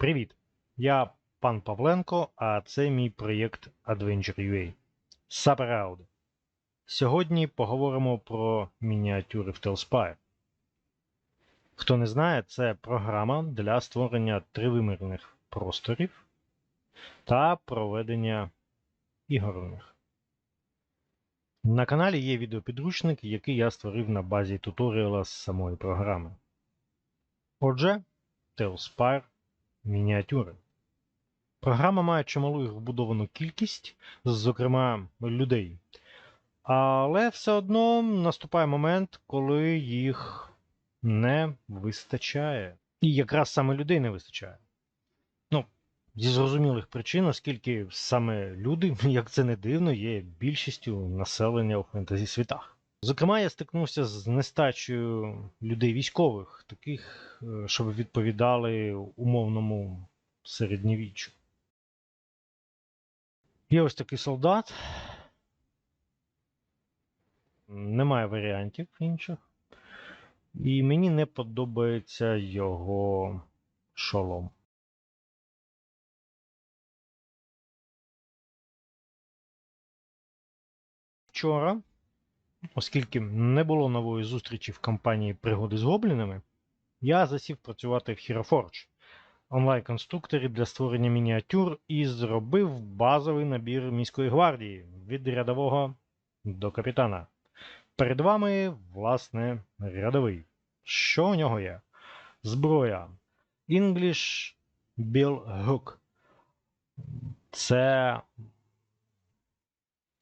Привіт! Я пан Павленко, а це мій проєкт Adventure.ua. Саперауд. Сьогодні поговоримо про мініатюри в Telspire. Хто не знає, це програма для створення тривимірних просторів та проведення ігор у них. На каналі є відеопідручник, який я створив на базі туторіала з самої програми. Отже, Telspire мініатюри. Програма має чималу їх вбудовану кількість, зокрема людей. Але все одно наступає момент, коли їх не вистачає. І якраз саме людей не вистачає. Ну, зі зрозумілих причин, оскільки саме люди, як це не дивно, є більшістю населення у фентезі світах. Зокрема, я стикнувся з нестачею людей військових, таких, е, щоб відповідали умовному середньовіччю. Є ось такий солдат. Немає варіантів інших. І мені не подобається його шолом. Вчора, оскільки не було нової зустрічі в кампанії Пригоди з гоблінами, я засів працювати в Hero онлайн-конструкторі для створення мініатюр і зробив базовий набір міської гвардії від рядового до капітана. Перед вами, власне, рядовий. Що у нього є? Зброя. English Bill Hook. Це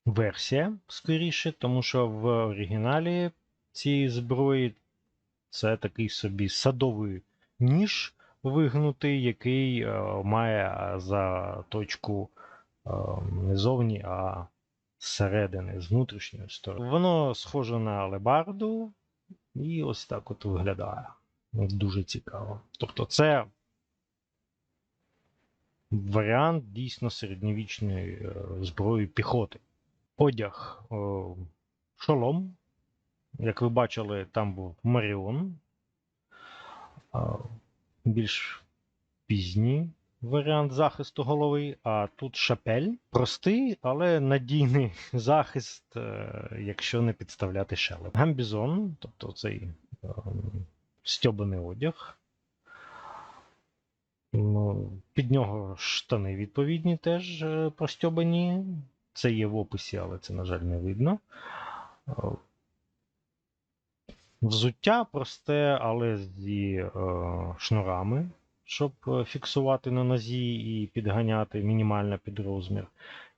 версія, скоріше, тому що в оригіналі цієї зброї це такий собі садовий ніж вигнутий, який е, має за точку е, не зовні, а зсередини, з внутрішньої сторони. Воно схоже на алебарду, і ось так от виглядає. Дуже цікаво. Тобто, це варіант дійсно середньовічної е, зброї піхоти. Одяг шолом. Як ви бачили, там був Маріон більш пізній варіант захисту голови, а тут шапель. Простий, але надійний захист, е, якщо не підставляти шелеп. Гамбізон, тобто цей ем, стьобаний одяг. Ну, Під нього штани відповідні теж е, простьобані. Це є в описі, але це, на жаль, не видно. Е, Взуття просте, але зі е, шнурами, щоб е, фіксувати на нозі і підганяти мінімально під розмір.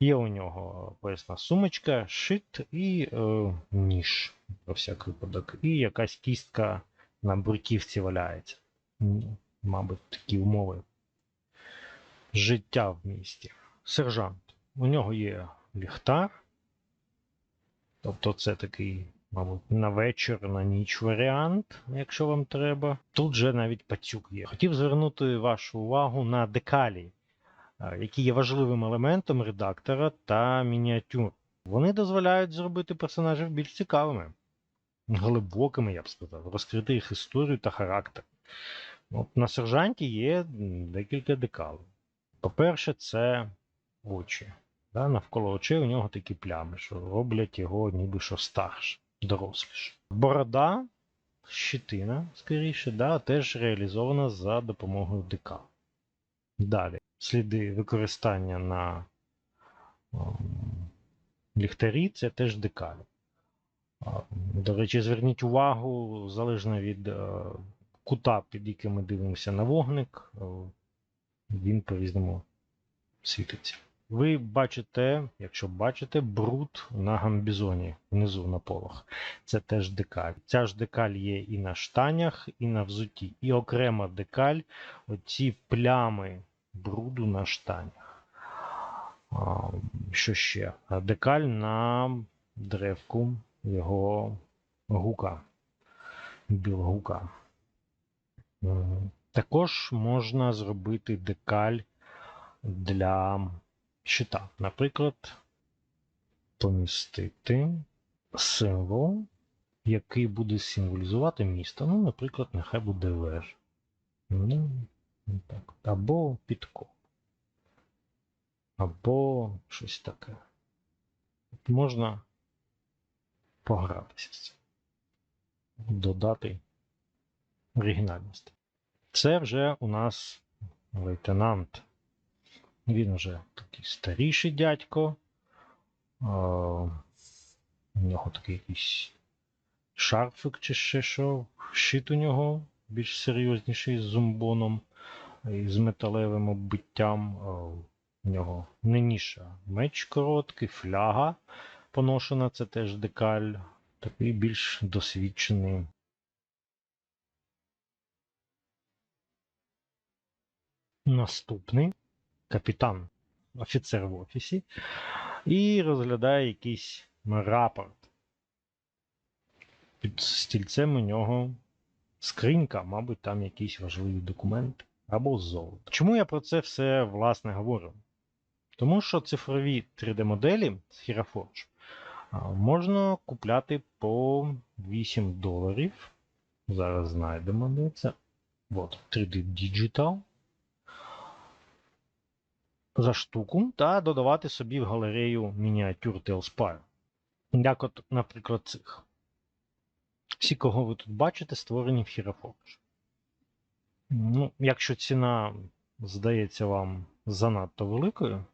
Є у нього поясна сумочка, шит і е, ніж про всяк випадок. І якась кістка на бурківці валяється. Мабуть, такі умови життя в місті. Сержант. У нього є ліхтар. Тобто це такий Мабуть, на вечір, на ніч варіант, якщо вам треба. Тут же навіть пацюк є. Хотів звернути вашу увагу на декалі, які є важливим елементом редактора та мініатюр. Вони дозволяють зробити персонажів більш цікавими, глибокими, я б сказав, розкрити їх історію та характер. От На сержанті є декілька декалей. По-перше, це очі. Да, Навколо очей у нього такі плями, що роблять його ніби що старше доросліше. Борода, щитина, скоріше, да, теж реалізована за допомогою ДК. Далі, сліди використання на ом, ліхтарі це теж декалі. До речі, зверніть увагу, залежно від е, кута, під яким ми дивимося на вогник, е, він по-різному світиться. Ви бачите, якщо бачите, бруд на гамбізоні внизу на полах. Це теж декаль. Ця ж декаль є і на штанях, і на взутті. І окрема декаль оці плями бруду на штанях. Що ще? Декаль на древку його гука. Білгука. Також можна зробити декаль для щита. Наприклад, помістити символ, який буде символізувати місто. Ну, наприклад, нехай буде веж. Ну, Так, або підкоп. Або щось таке. Можна погратися з цим. Додати оригінальності. Це вже у нас лейтенант. Він вже такий старіший дядько. У нього такий якийсь шарфик чи ще що. Щит у нього більш серйозніший з зумбоном і з металевим оббиттям. У нього не ніша меч короткий, фляга поношена, це теж декаль. Такий більш досвідчений. Наступний капітан, офіцер в офісі, і розглядає якийсь рапорт. Під стільцем у нього скринька, мабуть, там якісь важливі документи або золото. Чому я про це все власне говорю? Тому що цифрові 3D-моделі з Hieroforge а, можна купляти по 8 доларів. Зараз знайдемо де це. От, 3D Digital. За штуку та додавати собі в галерею мініатюр Tailspire. Як от, наприклад, цих. Всі, кого ви тут бачите, створені в Hieroforge. Ну, якщо ціна здається вам занадто великою,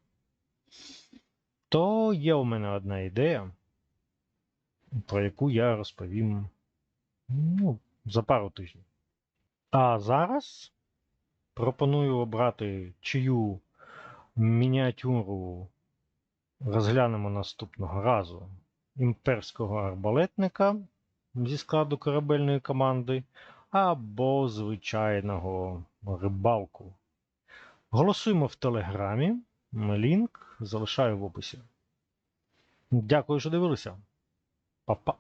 то є у мене одна ідея, про яку я розповім ну, за пару тижнів. А зараз пропоную обрати чию мініатюру розглянемо наступного разу імперського арбалетника зі складу корабельної команди або звичайного рибалку. Голосуємо в Телеграмі. Лінк залишаю в описі. Дякую, що дивилися. Па-па.